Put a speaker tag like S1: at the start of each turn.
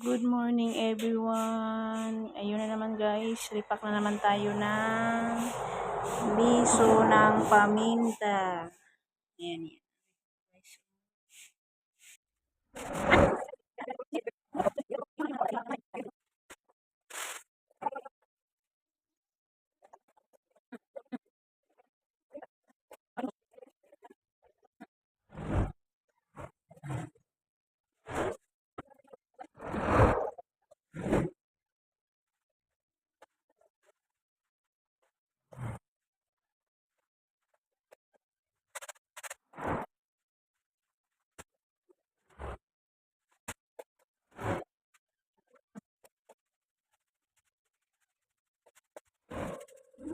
S1: Good morning everyone. Ayun na naman guys, repack na naman tayo ng liso ng paminta. Ayan yan.